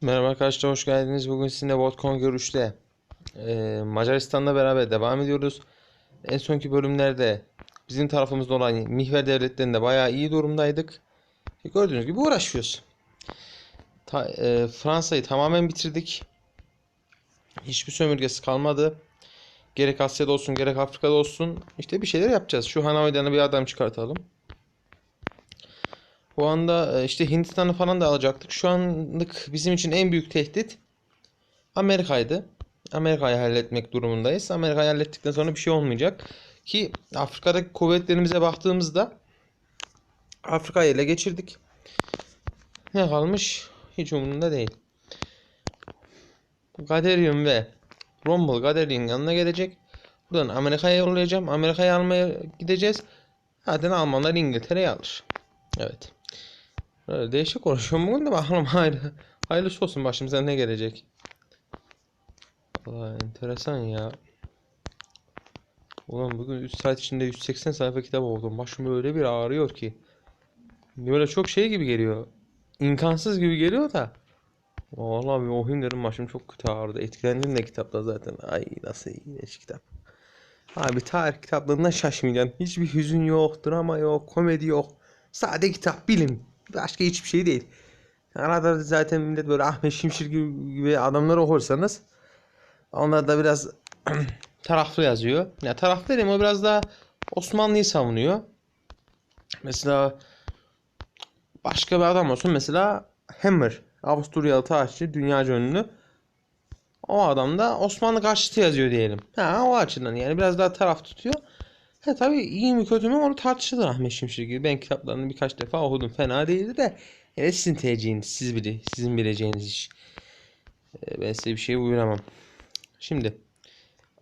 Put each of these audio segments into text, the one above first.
Merhaba arkadaşlar hoş geldiniz. Bugün sizinle Vodcon görüşte eee, Macaristan'la beraber devam ediyoruz. En sonki bölümlerde bizim tarafımızda olan mihver devletlerinde bayağı iyi durumdaydık. E, Gördüğünüz gibi uğraşıyoruz. Ta- eee, Fransa'yı tamamen bitirdik. Hiçbir sömürgesi kalmadı. Gerek Asya'da olsun gerek Afrika'da olsun. İşte bir şeyler yapacağız. Şu Hanoi'den bir adam çıkartalım. Bu anda e, işte Hindistan'ı falan da alacaktık. Şu anlık bizim için en büyük tehdit Amerika'ydı. Amerika'yı halletmek durumundayız. Amerika'yı hallettikten sonra bir şey olmayacak. Ki Afrika'daki kuvvetlerimize baktığımızda Afrika'yı ele geçirdik. Ne kalmış? Hiç umurumda değil. Gaderion ve Rommel Gaderion'un yanına gelecek. Buradan Amerika'ya yollayacağım. Amerika'yı almaya gideceğiz. Zaten Almanlar İngiltere'yi alır. Evet. Değişik konuşuyorum bugün de bakalım hayır. Hayırlısı olsun başımıza ne gelecek. Valla enteresan ya. Ulan bugün 3 saat içinde 180 sayfa kitap okudum. Başım öyle bir ağrıyor ki. Böyle çok şey gibi geliyor. İmkansız gibi geliyor da. Vallahi bir okuyayım dedim başım çok kötü ağrıdı. Etkilendim de kitapta zaten. Ay nasıl iğrenç kitap. Abi tarih kitaplarından şaşmayacaksın. Hiçbir hüzün yok, drama yok, komedi yok. Sade kitap, bilim. Başka hiçbir şey değil. Arada zaten millet böyle Ahmet Şimşir gibi, gibi adamları okursanız onlar da biraz taraflı yazıyor. Ya taraflı dedim o biraz daha Osmanlı'yı savunuyor. Mesela başka bir adam olsun mesela Hammer. Avusturyalı tarihçi, dünyaca ünlü. O adam da Osmanlı karşıtı yazıyor diyelim. Ha o açıdan yani biraz daha taraf tutuyor. He tabii iyi mi kötü mü onu tartışılır Ahmet Şimşek gibi. Ben kitaplarını birkaç defa okudum. Fena değildi de. Evet sizin tercihiniz. Siz bili, sizin bileceğiniz iş. Ee, Ben size bir şey buyuramam. Şimdi.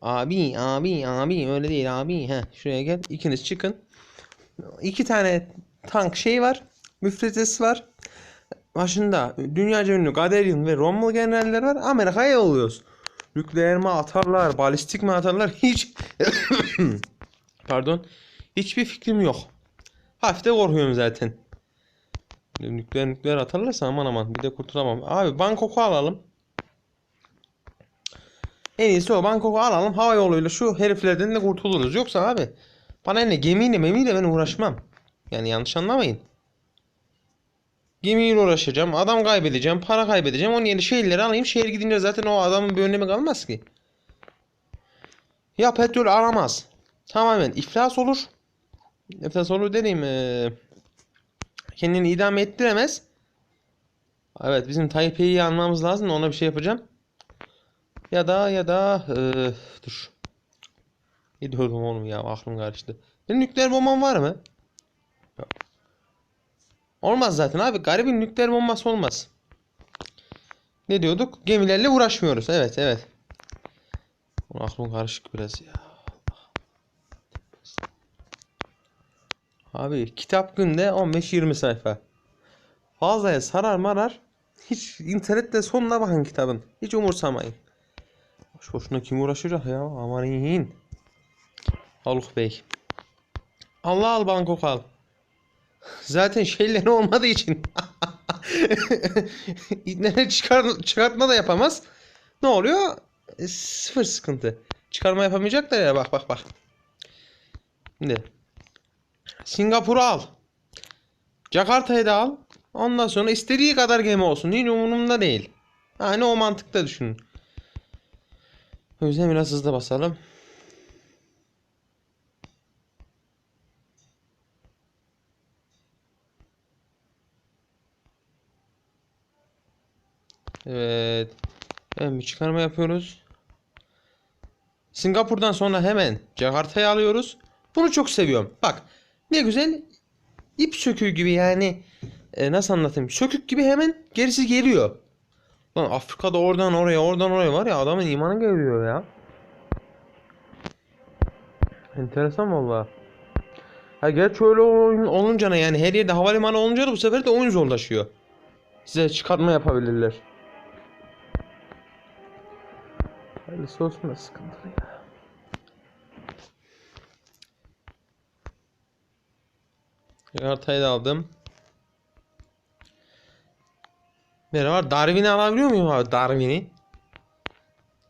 Abi, abi, abi öyle değil abi. He, şuraya gel. İkiniz çıkın. İki tane tank şey var. Müfrezesi var. Başında dünyaca ünlü Gaderian ve Rommel generaller var. Amerika'ya yolluyoruz. Nükleer mi atarlar, balistik mi atarlar hiç Pardon. Hiçbir fikrim yok. Hafif de korkuyorum zaten. Nükleer nükleer atarlarsa aman aman bir de kurtulamam. Abi Bangkok'u alalım. En iyisi o Bangkok'u alalım. Hava yoluyla şu heriflerden de kurtuluruz. Yoksa abi bana ne gemiyle memiyle ben uğraşmam. Yani yanlış anlamayın. Gemiyle uğraşacağım. Adam kaybedeceğim. Para kaybedeceğim. Onun yerine şehirleri alayım. Şehir gidince zaten o adamın bir önemi kalmaz ki. Ya petrol aramaz. Tamamen iflas olur. İflas olur dediğim eee, kendini idame ettiremez. Evet bizim Taipei'yi almamız lazım. Ona bir şey yapacağım. Ya da ya da eee, dur. Ne diyordum oğlum ya aklım karıştı. Benim nükleer bombam var mı? Yok. Olmaz zaten abi. Garibin nükleer bombası olmaz. Ne diyorduk? Gemilerle uğraşmıyoruz. Evet evet. Aklım karışık biraz ya. Abi kitap günde 15-20 sayfa. Fazlaya sarar marar. Hiç internette sonuna bakın kitabın. Hiç umursamayın. Boş boşuna kim uğraşacak ya? Aman in. Haluk Bey. Allah al Bangkok al. Zaten şeyleri olmadığı için. İbneler çıkar, çıkartma da yapamaz. Ne oluyor? E, sıfır sıkıntı. Çıkarma yapamayacaklar ya bak bak bak. Şimdi Singapur'u al. Jakarta'yı da al. Ondan sonra istediği kadar gemi olsun. Hiç umurumda değil. Yani o mantıkta düşünün. O yüzden biraz hızlı basalım. Evet. Hemen bir çıkarma yapıyoruz. Singapur'dan sonra hemen Jakarta'yı alıyoruz. Bunu çok seviyorum. Bak ne güzel ip söküğü gibi yani e, nasıl anlatayım? Sökük gibi hemen gerisi geliyor. Lan Afrika'da oradan oraya oradan oraya var ya adamın imanı geliyor ya. Enteresan valla. Ha gerçi öyle ol- olunca ne yani her yerde havalimanı olunca da bu sefer de oyun zorlaşıyor. Size çıkartma yapabilirler. Hayırlısı olsun da sıkıntılı ya. Jakarta'yı da aldım. Merhaba. Darwin'i alabiliyor muyum abi? Darwin'i.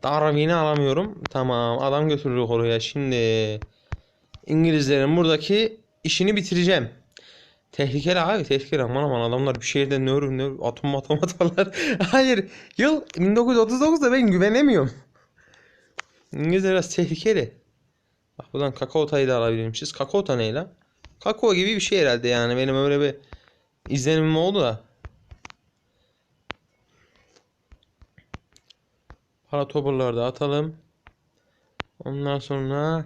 Darwin'i alamıyorum. Tamam. Adam götürürük oraya. Şimdi İngilizlerin buradaki işini bitireceğim. Tehlikeli abi tehlikeli aman aman adamlar bir şehirde nör nör atom atom atarlar. Hayır yıl 1939'da ben güvenemiyorum. İngilizler biraz tehlikeli. Bak buradan kakao tayı da alabilirmişiz. Kakao ta ne la? Kakao gibi bir şey herhalde yani benim öyle bir izlenimim oldu da. Para toparları da atalım. Ondan sonra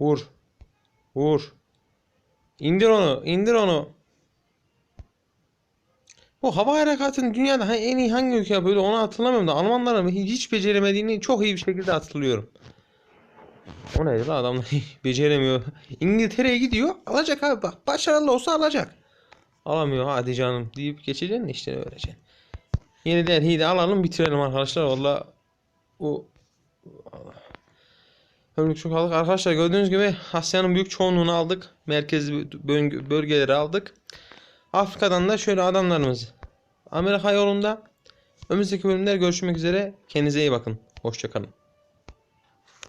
Vur. Vur. İndir onu. indir onu. Bu hava harekatını dünyada en iyi hangi ülke yapıyordu onu hatırlamıyorum da Almanların hiç beceremediğini çok iyi bir şekilde hatırlıyorum. O neydi lan adamlar beceremiyor. İngiltere'ye gidiyor alacak abi bak başarılı olsa alacak. Alamıyor hadi canım deyip geçeceksin işte öylece. Yeni Delhi'yi de alalım bitirelim arkadaşlar. Valla bu Ömrük çok aldık. Arkadaşlar gördüğünüz gibi Asya'nın büyük çoğunluğunu aldık. Merkezi bölge- bölgeleri aldık. Afrika'dan da şöyle adamlarımız. Amerika yolunda. Önümüzdeki bölümler görüşmek üzere. Kendinize iyi bakın. Hoşçakalın.